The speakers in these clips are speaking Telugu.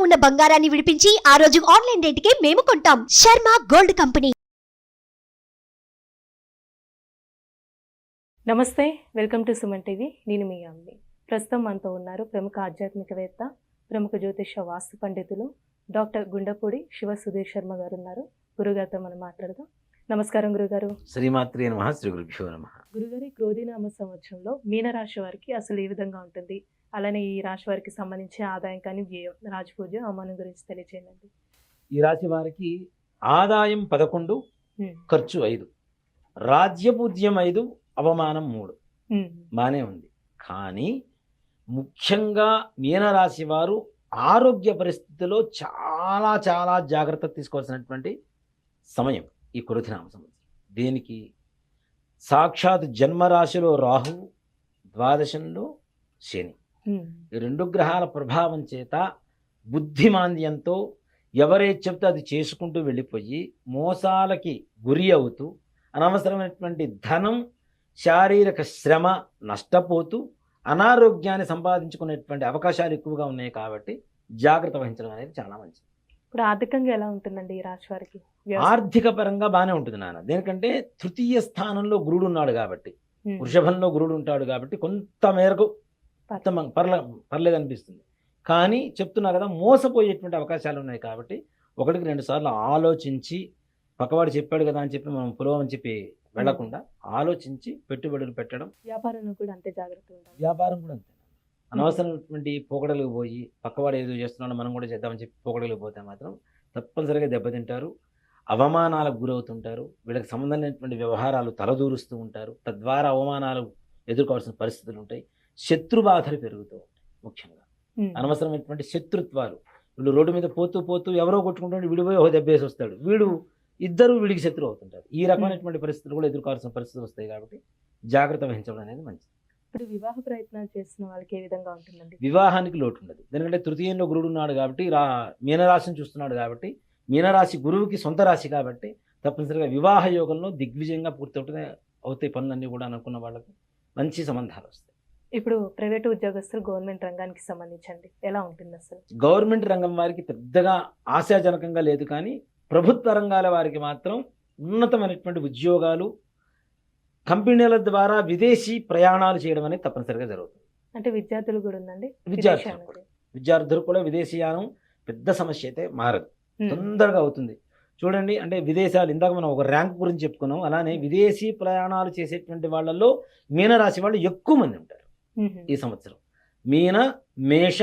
ఉన్న బంగారాన్ని విడిపించి ఆ రోజు ఆన్లైన్ రేటుకే మేము కొంటాం. Sharma gold company. నమస్తే వెల్కమ్ టు సుమన్ టీవీ. నేను మీ అమ్మి ప్రస్తుతం మనతో ఉన్నారు ప్రముఖ ఆధ్యాత్మికవేత్త ప్రముఖ జ్యోతిష వాస్తు పండితులు డాక్టర్ గుండపూడి శివ సుధీర్ శర్మ గారు ఉన్నారు. గురుగారితో మనం మాట్లాడదాం. నమస్కారం గురుగారు. శ్రీమాత్రే నమ శ్రీ గురుభ్యో నమ. గురుగారు క్రోధినామ సంవత్సరంలో మీనరాశి వారికి అసలు ఏ విధంగా ఉంటుంది? అలానే ఈ రాశి వారికి సంబంధించి ఆదాయం కానీ వ్యయం రాజపూజ అవమానం గురించి తెలియచేయండి. ఈ రాశి వారికి ఆదాయం పదకొండు. ఖర్చు ఐదు రాజ్యపూజ్యం ఐదు అవమానం మూడు. బాగానే ఉంది. కానీ ముఖ్యంగా మీనరాశి వారు ఆరోగ్య పరిస్థితిలో చాలా చాలా జాగ్రత్త తీసుకోవాల్సినటువంటి సమయం ఈ కురుధినామ సంవత్సరం. దేనికి సాక్షాత్ జన్మరాశిలో రాహు ద్వాదశంలో శని. ఈ రెండు గ్రహాల ప్రభావం చేత బుద్ధిమాంద్యంతో ఎవరేది చెప్తే అది చేసుకుంటూ వెళ్ళిపోయి మోసాలకి గురి అవుతూ అనవసరమైనటువంటి ధనం శారీరక శ్రమ నష్టపోతూ అనారోగ్యాన్ని సంపాదించుకునేటువంటి అవకాశాలు ఎక్కువగా ఉన్నాయి కాబట్టి జాగ్రత్త వహించడం అనేది చాలా మంచిది. ఇప్పుడు ఆర్థికంగా ఎలా ఉంటుందండి ఈ రాశి వారికి? ఆర్థిక పరంగా బాగానే ఉంటుంది నాన్న. దేనికంటే తృతీయ స్థానంలో గురుడు ఉన్నాడు కాబట్టి వృషభంలో గురుడు ఉంటాడు కాబట్టి కొంత మేరకు మ- పర్లే పర్లేదు అనిపిస్తుంది కానీ చెప్తున్నా కదా మోసపోయేటువంటి అవకాశాలు ఉన్నాయి కాబట్టి ఒకటికి రెండు సార్లు ఆలోచించి పక్కవాడు చెప్పాడు కదా అని చెప్పి మనం పులవం అని చెప్పి వెళ్ళకుండా ఆలోచించి పెట్టుబడులు పెట్టడం. వ్యాపారంలో కూడా అంతే జాగ్రత్త వ్యాపారం కూడా అంతే. అనవసరమైనటువంటి పోకడలకు పోయి పక్కవాడు ఏదో చేస్తున్నాడు మనం కూడా చేద్దామని చెప్పి పోకడలకు పోతే మాత్రం తప్పనిసరిగా దెబ్బతింటారు. అవమానాలకు గురవుతుంటారు. వీళ్ళకి సంబంధం లేనటువంటి వ్యవహారాలు తలదూరుస్తూ ఉంటారు. తద్వారా అవమానాలు ఎదుర్కోవాల్సిన పరిస్థితులు ఉంటాయి. శత్రు బాధలు పెరుగుతూ ఉంటాయి ముఖ్యంగా. అనవసరమైనటువంటి శత్రుత్వాలు. వీళ్ళు రోడ్డు మీద పోతూ పోతూ ఎవరో కొట్టుకుంటుంటే వీడు పోయి ఒక దెబ్బేసి వస్తాడు. వీడు ఇద్దరు వీడికి శత్రువు అవుతుంటారు. ఈ రకమైనటువంటి పరిస్థితులు కూడా ఎదుర్కోవాల్సిన పరిస్థితులు వస్తాయి కాబట్టి జాగ్రత్త వహించడం అనేది మంచిది. ఇప్పుడు వివాహ ప్రయత్నాలు చేస్తున్న వాళ్ళకి ఏ విధంగా ఉంటుందండి? వివాహానికి లోటు ఉండదు ఎందుకంటే తృతీయంలో గురుడు ఉన్నాడు కాబట్టి రా మీనరాశిని చూస్తున్నాడు కాబట్టి మీనరాశి గురువుకి సొంత రాశి కాబట్టి తప్పనిసరిగా వివాహ యోగంలో దిగ్విజయంగా పూర్తవుతాయి అవుతాయి పనులన్నీ కూడా అనుకున్న వాళ్ళకి మంచి సంబంధాలు వస్తాయి. ఇప్పుడు ప్రైవేట్ ఉద్యోగస్తులు గవర్నమెంట్ రంగానికి సంబంధించండి. ఎలా ఉంటుంది అసలు? గవర్నమెంట్ రంగం వారికి పెద్దగా ఆశాజనకంగా లేదు కానీ ప్రభుత్వ రంగాల వారికి మాత్రం ఉన్నతమైనటువంటి ఉద్యోగాలు కంపెనీల ద్వారా విదేశీ ప్రయాణాలు చేయడం అనేది తప్పనిసరిగా జరుగుతుంది. అంటే విద్యార్థులు కూడా ఉందండి? విద్యార్థులు. కూడా. విద్యార్థులు కూడా విదేశీయానం పెద్ద సమస్య అయితే మారదు. తొందరగా అవుతుంది. చూడండి అంటే విదేశాలు ఇందాక మనం ఒక ర్యాంక్ గురించి చెప్పుకున్నాం. అలానే విదేశీ ప్రయాణాలు చేసేటువంటి వాళ్ళల్లో మీనరాశి వాళ్ళు ఎక్కువ మంది ఉంటారు. ఈ సంవత్సరం. మీన మేష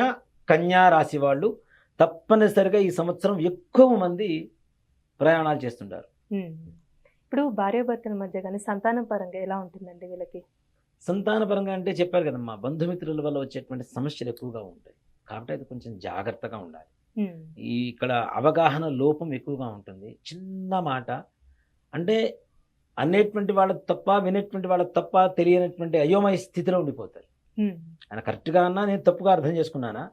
కన్యా రాశి వాళ్ళు తప్పనిసరిగా ఈ సంవత్సరం ఎక్కువ మంది ప్రయాణాలు చేస్తుంటారు. ఇప్పుడు భార్యాభర్తల మధ్య కానీ సంతానం పరంగా ఎలా ఉంటుందండి వీళ్ళకి? సంతానపరంగా అంటే చెప్పారు కదమ్మా బంధుమిత్రుల వల్ల వచ్చేటువంటి సమస్యలు ఎక్కువగా ఉంటాయి. కాబట్టి అది కొంచెం జాగ్రత్తగా ఉండాలి. ఈ ఇక్కడ అవగాహన లోపం ఎక్కువగా ఉంటుంది. చిన్న మాట. అంటే అనేటువంటి వాళ్ళ తప్ప వినేటువంటి వాళ్ళ తప్ప తెలియనటువంటి అయోమయ స్థితిలో ఉండిపోతారు. ఆయన కరెక్ట్గా అన్నా నేను తప్పుగా అర్థం చేసుకున్నానా?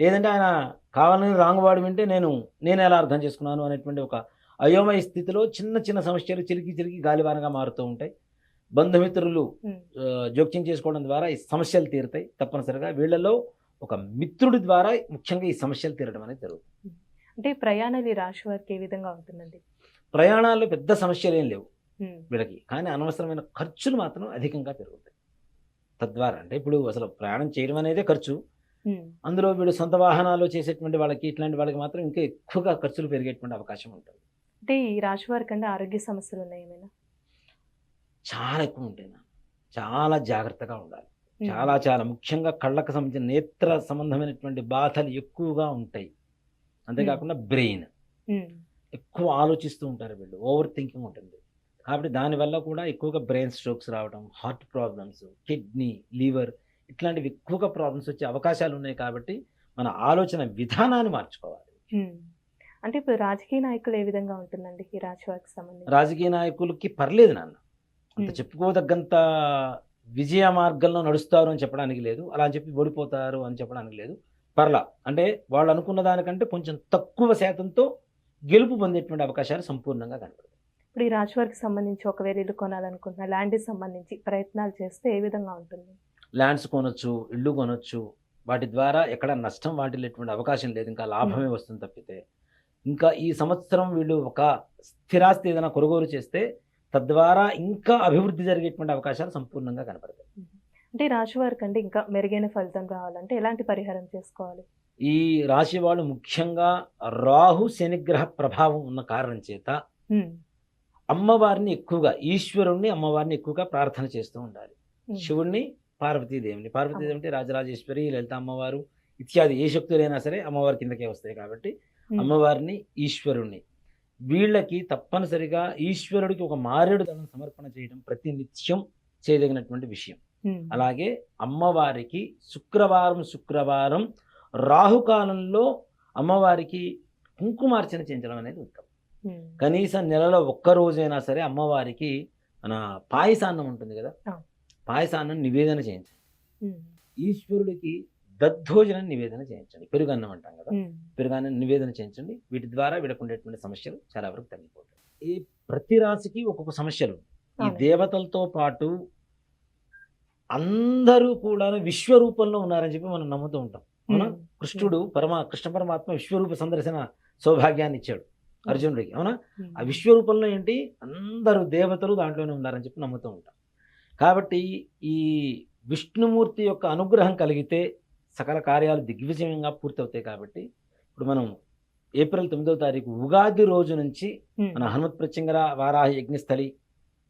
లేదంటే ఆయన కావాలని రాంగ్ వాడు వింటే నేను నేను ఎలా అర్థం చేసుకున్నాను అనేటువంటి ఒక అయోమయ స్థితిలో చిన్న చిన్న సమస్యలు చిలికి చిలికి గాలివానగా మారుతూ ఉంటాయి. బంధుమిత్రులు జోక్యం చేసుకోవడం ద్వారా ఈ సమస్యలు తీరుతాయి. తప్పనిసరిగా వీళ్ళలో ఒక మిత్రుడి ద్వారా ముఖ్యంగా ఈ సమస్యలు తీరడం అనేది జరుగుతుంది. అంటే ప్రయాణాలు ఈ రాశి వారికి ఏ విధంగా ఉంటుందండి? ప్రయాణాల్లో పెద్ద సమస్యలు ఏం లేవు. వీళ్ళకి. కానీ అనవసరమైన ఖర్చులు మాత్రం అధికంగా పెరుగుతాయి. తద్వారా అంటే ఇప్పుడు అసలు ప్రయాణం చేయడం అనేదే ఖర్చు. అందులో వీడు సొంత వాహనాలు చేసేటువంటి వాళ్ళకి ఇట్లాంటి వాళ్ళకి మాత్రం ఇంకా ఎక్కువగా ఖర్చులు పెరిగేటువంటి అవకాశం ఉంటుంది. అంటే ఈ రాశి వారికి అంటే ఆరోగ్య సమస్యలు ఉన్నాయి ఏమైనా? చాలా ఎక్కువ ఉంటాయి. చాలా జాగ్రత్తగా ఉండాలి. చాలా చాలా. ముఖ్యంగా కళ్ళకు సంబంధించిన నేత్ర సంబంధమైనటువంటి బాధలు ఎక్కువగా ఉంటాయి. అంతేకాకుండా బ్రెయిన్. ఎక్కువ ఆలోచిస్తూ ఉంటారు వీళ్ళు. ఓవర్ థింకింగ్ ఉంటుంది. కాబట్టి దానివల్ల కూడా ఎక్కువగా బ్రెయిన్ స్ట్రోక్స్ రావడం హార్ట్ ప్రాబ్లమ్స్ కిడ్నీ లివర్ ఇట్లాంటివి ఎక్కువగా ప్రాబ్లమ్స్ వచ్చే అవకాశాలు ఉన్నాయి కాబట్టి మన ఆలోచన విధానాన్ని మార్చుకోవాలి. అంటే ఇప్పుడు రాజకీయ నాయకులు ఏ విధంగా ఉంటుందండి ఈ రాశి వారికి సంబంధించి? రాజకీయ నాయకులకి పర్లేదు నాన్న. అంత. చెప్పుకోదగ్గంత విజయ మార్గంలో నడుస్తారు అని చెప్పడానికి లేదు. అలా అని చెప్పి ఓడిపోతారు అని చెప్పడానికి లేదు. పర్లా. అంటే వాళ్ళు అనుకున్న దానికంటే కొంచెం తక్కువ శాతంతో గెలుపు పొందేటువంటి అవకాశాలు సంపూర్ణంగా కనపడతాయి. ఇప్పుడు ఈ రాశి వారికి సంబంధించి ఒకవేళ ఇల్లు కొనాలనుకుంటున్న ల్యాండ్కి సంబంధించి ప్రయత్నాలు చేస్తే ఏ విధంగా ఉంటుంది? ల్యాండ్స్ కొనొచ్చు ఇల్లు కొనొచ్చు వాటి ద్వారా ఎక్కడ నష్టం వాటిల్లేటువంటి అవకాశం లేదు ఇంకా లాభమే వస్తుంది తప్పితే. ఇంకా ఈ సంవత్సరం వీళ్ళు ఒక స్థిరాస్తి ఏదైనా కొనుగోలు చేస్తే తద్వారా ఇంకా అభివృద్ధి జరిగేటువంటి అవకాశాలు సంపూర్ణంగా కనపడతాయి. అంటే ఈ రాశి వారికి అంటే ఇంకా మెరుగైన ఫలితం రావాలంటే ఎలాంటి పరిహారం చేసుకోవాలి? ఈ రాశి వాళ్ళు ముఖ్యంగా రాహు శనిగ్రహ ప్రభావం ఉన్న కారణం చేత ఉమ్, అమ్మవారిని ఎక్కువగా ఈశ్వరుణ్ణి అమ్మవారిని ఎక్కువగా ప్రార్థన చేస్తూ ఉండాలి. శివుణ్ణి పార్వతీదేవిని. పార్వతీదేవి అంటే రాజరాజేశ్వరి లలిత అమ్మవారు ఇత్యాది ఏ శక్తులైనా సరే అమ్మవారి కిందకే వస్తాయి కాబట్టి అమ్మవారిని ఈశ్వరుణ్ణి. వీళ్ళకి తప్పనిసరిగా ఈశ్వరుడికి ఒక మారేడు దళం సమర్పణ చేయడం ప్రతి నిత్యం చేయదగినటువంటి విషయం. అలాగే అమ్మవారికి శుక్రవారం శుక్రవారం రాహుకాలంలో అమ్మవారికి కుంకుమార్చన చేయించడం అనేది ఉత్తమం. కనీసం నెలలో ఒక్క రోజైనా సరే అమ్మవారికి మన పాయసాన్నం ఉంటుంది కదా. పాయసాన్నం నివేదన చేయించండి. ఈశ్వరుడికి దద్దోజనం నివేదన చేయించండి. పెరుగన్నం అంటాం కదా? పెరుగన్నం నివేదన చేయించండి. వీటి ద్వారా వీళ్ళకు ఉండేటువంటి సమస్యలు చాలా వరకు తగ్గిపోతాయి. ఈ ప్రతి రాశికి ఒక్కొక్క సమస్యలు ఈ. దేవతలతో పాటు అందరూ కూడా విశ్వరూపంలో ఉన్నారని చెప్పి మనం నమ్ముతూ ఉంటాం. కృష్ణుడు పరమా కృష్ణ పరమాత్మ విశ్వరూప సందర్శన సౌభాగ్యాన్ని ఇచ్చాడు. అర్జునుడికి అవునా? ఆ విశ్వరూపంలో ఏంటి? అందరూ దేవతలు దాంట్లోనే ఉన్నారని చెప్పి నమ్ముతూ ఉంటాం. కాబట్టి ఈ విష్ణుమూర్తి యొక్క అనుగ్రహం కలిగితే సకల కార్యాలు దిగ్విజయంగా పూర్తవుతాయి కాబట్టి ఇప్పుడు మనం ఏప్రిల్ తొమ్మిదవ తారీఖు ఉగాది రోజు నుంచి మన హనుమత్ ప్రత్యంగర వారాహ యజ్ఞస్థలి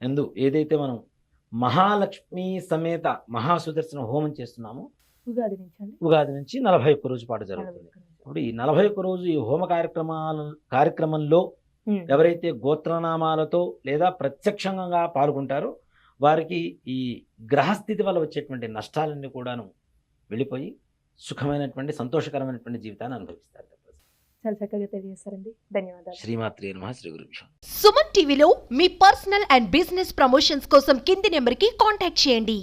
ఎందు ఏదైతే మనం మహాలక్ష్మి సమేత మహాసుదర్శన హోమం చేస్తున్నామో ఉగాది నుంచి ఉగాది నుంచి నలభై ఒక్క రోజు పాటు జరుగుతుంది. ఇప్పుడు ఈ నలభై ఒక్క రోజు ఈ హోమ కార్యక్రమాల కార్యక్రమంలో ఎవరైతే గోత్రనామాలతో లేదా ప్రత్యక్షంగా పాల్గొంటారో వారికి ఈ గ్రహస్థితి వల్ల వచ్చేటువంటి నష్టాలన్నీ కూడాను వెళ్ళిపోయి సుఖమైనటువంటి సంతోషకరమైనటువంటి జీవితాన్ని అనుభవిస్తారు. చాలా చక్కగా తెలియజేస్తారండి ధన్యవాదాలు. శ్రీమాత్రి నమ శ్రీ సుమన్ టీవీలో మీ పర్సనల్ అండ్ బిజినెస్ ప్రమోషన్స్ కోసం కింది నెంబర్కి కాంటాక్ట్ చేయండి.